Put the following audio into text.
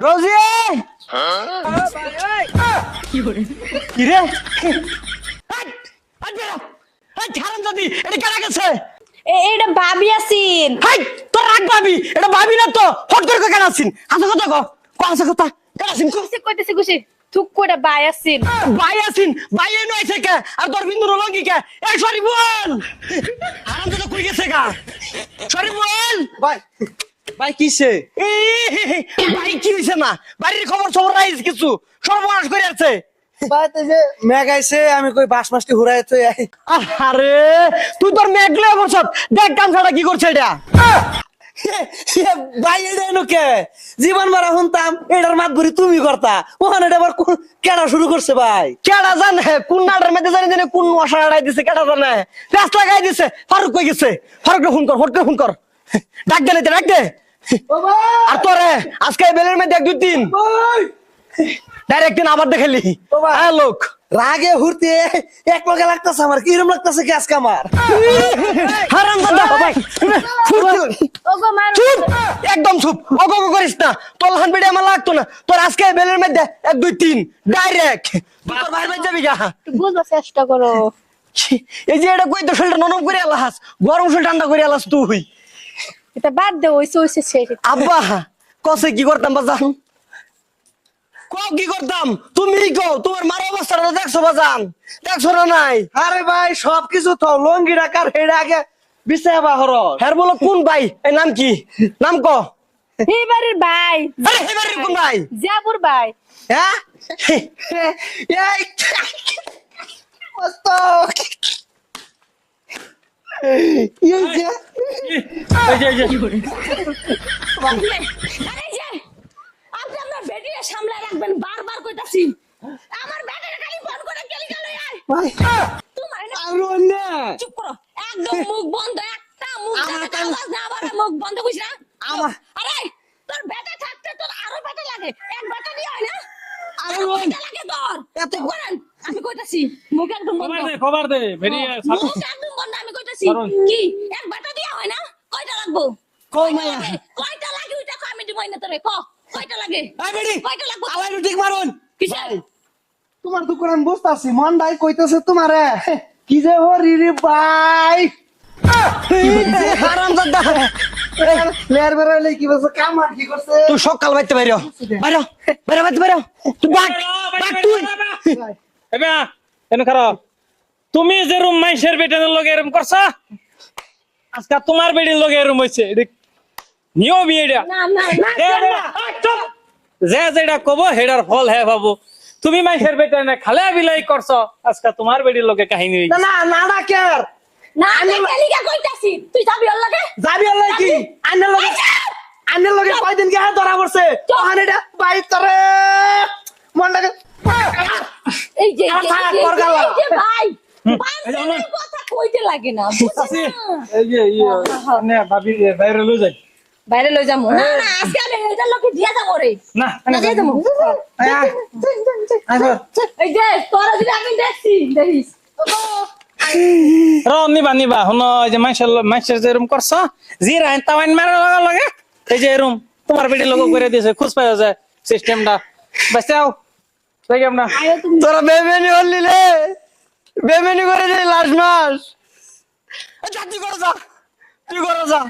রোজি! কি রে ছাড়ান দাদি এটা কেনা গেছে? এ- এইটা ভাবি আছিন। হাই তোর রাগ ভাবি এটা ভাবি না তো। ফট করে কেন আছিন? হাসা কথা কো কো হাসা কথা। কেন কো? কইতে কইতেছি খুশি। থুক করে বাই আছিন। ভাই আছিন ভাই এনো আইছে কে আর তোর বিন্দু রলঙ্গি কে? এই সরি বল আরাম তো কই গেছে গা? সরি বল ভাই ভাই কিসে ভাই কি হইছে না? বাড়ির খবর সবর রাইস কিছু? সর্বনাশ করে আছে ভাই তো যে মেঘ আইছে আমি কই বাস মাসটি হুরাই তো আরে তুই তোর মেঘলে বসত। দেখ কাম কি করছে এটা। ভাই এটা কে? জীবন মারা শুনতাম এটার মাত ভরি তুমি করতা। ওখানে এটা আবার কেডা শুরু করছে ভাই? কেডা জানে? কোন নাটের মধ্যে জানি জানি কোন মশা আড়াই দিছে কেডা জানে? লাগাই দিছে। ফারুক কই গেছে? ফারুক ফোন কর ফোন কর। ডাক দে ডাক দে। আর তোরে আজকে বেলের মধ্যে এক দুই তিন। ডাইরেক্ট দিন আবার দেখালি। হ্যাঁ লোক। রাগে হুরতে এক লগে লাগতাছে আমার কিরম লাগতাছে গ্যাস কামার হারাম দাদা ভাই চুপ। একদম চুপ। অগো করিস না। তোর হান বেড়ে আমার লাগতো না। তোর আজকে বেলের মধ্যে এক দুই তিন। ডাইরেক্ট তোর বাইরে বাইরে যাবি গা। বুঝবার চেষ্টা করো। এই যে এটা কই তো শরীরটা নরম করে আলাস গরম শরীর ঠান্ডা করে আলাস তুই। এটা বাদ দে ওইসে ওইসে ছেড়ে আব্বা কসে কি করতাম বাজান? কও কি করতাম? তুমি কও তোমার মার অবস্থাটা দেখছ বাজান। দেখছ না নাই? আরে ভাই সব কিছু তো লঙ্গি ডাকার হেডে আগে বিছায় বাহর হ্যার বলো কোন ভাই? এই নাম কি? নাম ক? এই বাড়ির ভাই। আরে হেবারের কোন ভাই? জাবুর ভাই। হ্যাঁ? এই মস্ত। এই যে আপনি আপনার বেটিকে সামলে রাখবেন বারবার কইতাছি। আমার বেটিকে খালি ফোন করে কেলি গেল তোমার না চুপ করো একদম মুখ বন্ধ একটা মুখ আমার দেখাতে কান- আওয়াজ না আবার মুখ বন্ধ করিস না। আমার- আরে তোর বেটা থাকতে তোর আরও বেটা লাগে। এক বেটা দিয়ে হয় না? আরে ওই- লাগে তোর। এত- করেন আমি কইতাছি মুখ একদম বন্ধ। খবর দে খবর দে বেরিয়ে মুখ একদম বন্ধ আমি কইতাছি কি এক বেটা দিয়ে হয় না কয়টা লাগবো কই? কয়টা লাগে ওইটা কো আমি দিবই না তোরে ক? কয়টা লাগে? এই বেডি কয়টা লাগবো? আলাই ঠিক মারুন। কিসে তোমার দোকান মন ভাই কইতেছে তোমারে। কি যে হরি রে ভাই। হারাম দাদা লেয়ার বেড়াইলে কি বলছে? কাম আর কি করছে? তুই সকাল বাইতে বাইরে বাইরে বাইরে বাইতে বাইরে তুই বাক বাক তুই। এবে এনে খারাপ। তুমি যে রুম মাইশের বেটেনের লগে এরম করছা আজকে তোমার বেটির লগে এরম হইছে এটা নিয়ম এটা। না না না দে, দে, আয়, চুপ। যে যেটা কব হেডার ফল হে বাবু তুমি মাইশের বেটে না খালে বিলাই করছ। আজকে তোমার বেটির লগে কাহিনী না না না না কেয়ার। না আমি কেলিকা কইতাছি। তুই যাবি ওর লাগে? যাবি আল্লাহ কি? আন্নের লগে? আন্নের লগে কয়দিন কে ধরা পড়ছে? এটা মনটাকে এই যে। ভাই। কথা কইতে লাগে না এই যে ইয়ে নে ভাবি বাইরে লই যাই বাইরে লই না না আজকে আমি লোকে দিয়ে যাব রে। না না দিয়ে যাব। এই যে তোরা যদি আমি দেখছি দেখিস। র নিবা নিবা। হন যে মাইশের মাইশের যে এরম করছ জি রাইন তাওয়াইন মারা লাগা লাগে এই যে এরম তোমার বেটির লগে করে দিয়েছে খুশ পাওয়া যায় সিস্টেমটা বাঁচতে আও। আমরা তোরা হলি রে বেমেনি করে দে লাস্ট মাস। তুই করে যা। তুই করে যা।